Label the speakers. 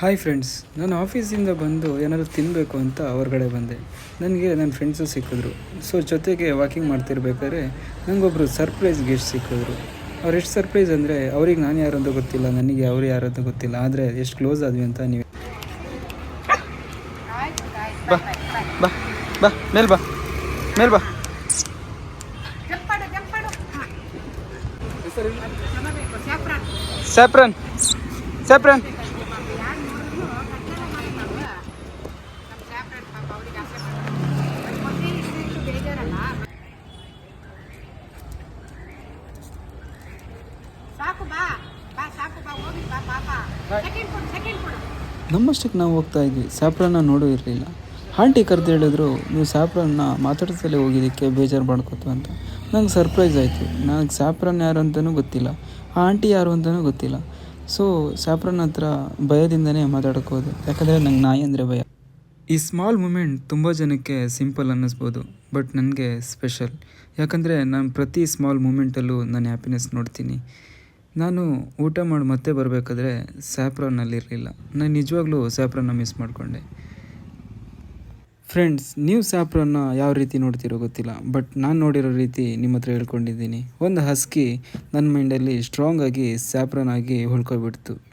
Speaker 1: Hi friends ನಾನು ಆಫೀಸಿಂದ ಬಂದು ಏನಾದರೂ ತಿನ್ನಬೇಕು ಅಂತ ಹೊರಗಡೆ ಬಂದೆ. ನನಗೆ ನನ್ನ ಫ್ರೆಂಡ್ಸು ಸಿಕ್ಕಿದ್ರು. ಸೊ ಜೊತೆಗೆ ವಾಕಿಂಗ್ ಮಾಡ್ತಿರ್ಬೇಕಾದ್ರೆ ನನಗೊಬ್ಬರು ಸರ್ಪ್ರೈಸ್ ಗೆಸ್ಟ್ ಸಿಕ್ಕಿದ್ರು. ಅವ್ರು ಎಷ್ಟು ಸರ್ಪ್ರೈಸ್ ಅಂದರೆ ಅವ್ರಿಗೆ ನಾನು ಯಾರು ಅಂತ ಗೊತ್ತಿಲ್ಲ ನನಗೆ ಅವ್ರು ಯಾರು ಅಂತ ಗೊತ್ತಿಲ್ಲ. ಆದರೆ ಎಷ್ಟು ಕ್ಲೋಸ್ ಆದ್ವಿ ಅಂತ ನೀವು ಬಾ ಬಾ ಬಾ ಮೇಲ್ ಬಾ ಮೇಲ್ ಬಾ. ಸ್ಯಾಪ್ರನ್ ಸ್ಯಾಪ್ರನ್
Speaker 2: ಸಾಕು ಬಾ. ಬಾ ಸಾಕು ಬಾ ಹೋಗಿ ಬಾ ಪಾಪ ಸೆಕೆಂಡ್ ಕೊಡು ಸೆಕೆಂಡ್ ಕೊಡು.
Speaker 1: ನಮ್ಮಷ್ಟಕ್ಕೆ ನಾವು ಹೋಗ್ತಾ ಇದ್ವಿ. ಸ್ಯಾಪ್ರನ್ನ ನೋಡೂ ಇರಲಿಲ್ಲ. ಆಂಟಿ ಕರೆದು ಹೇಳಿದ್ರು ನೀವು ಸ್ಯಾಪ್ರನ್ನ ಮಾತಾಡ್ಸಲೇ ಹೋಗಿದ್ದಕ್ಕೆ ಬೇಜಾರು ಮಾಡ್ಕೊತು ಅಂತ. ನಂಗೆ ಸರ್ಪ್ರೈಸ್ ಆಯಿತು. ನನಗೆ ಸ್ಯಾಪ್ರನ್ ಯಾರು ಅಂತಲೂ ಗೊತ್ತಿಲ್ಲ. ಆ ಆಂಟಿ ಯಾರು ಅಂತಲೂ ಗೊತ್ತಿಲ್ಲ. ಸೊ ಸ್ಯಾಪ್ರನ್ ಹತ್ರ ಭಯದಿಂದನೇ ಮಾತಾಡ್ಕೋದು ಯಾಕಂದರೆ ನಂಗೆ ನಾಯಿ ಅಂದರೆ ಭಯ. ಈ ಸ್ಮಾಲ್ ಮೂಮೆಂಟ್ ತುಂಬ ಜನಕ್ಕೆ ಸಿಂಪಲ್ ಅನ್ನಿಸ್ಬೋದು ಬಟ್ ನನಗೆ ಸ್ಪೆಷಲ್ ಯಾಕಂದರೆ ನಾನು ಪ್ರತಿ ಸ್ಮಾಲ್ ಮೂಮೆಂಟಲ್ಲೂ ನಾನು ಹ್ಯಾಪಿನೆಸ್ ನೋಡ್ತೀನಿ. ನಾನು ಊಟ ಮಾಡಿ, ಮತ್ತೆ ಬರಬೇಕಾದ್ರೆ ಸ್ಯಾಪ್ರನ್ನಲ್ಲಿರಲಿಲ್ಲ. ನಾನು ನಿಜವಾಗ್ಲೂ ಸ್ಯಾಪ್ರನ್ನ ಮಿಸ್ ಮಾಡಿಕೊಂಡೆ. ಫ್ರೆಂಡ್ಸ್ ನೀವು ಸ್ಯಾಪ್ರನ್ನ ಯಾವ ರೀತಿ ನೋಡ್ತಿರೋ ಗೊತ್ತಿಲ್ಲ ಬಟ್ ನಾನು ನೋಡಿರೋ ರೀತಿ ನಿಮ್ಮ ಹತ್ರ ಹೇಳ್ಕೊಂಡಿದ್ದೀನಿ. ಒಂದು ಹಸ್ಕಿ ನನ್ನ ಮೈಂಡಲ್ಲಿ ಸ್ಟ್ರಾಂಗ್ ಆಗಿ ಸ್ಯಾಪ್ರನ್ ಆಗಿ ಉಳ್ಕೊಬಿಡ್ತು.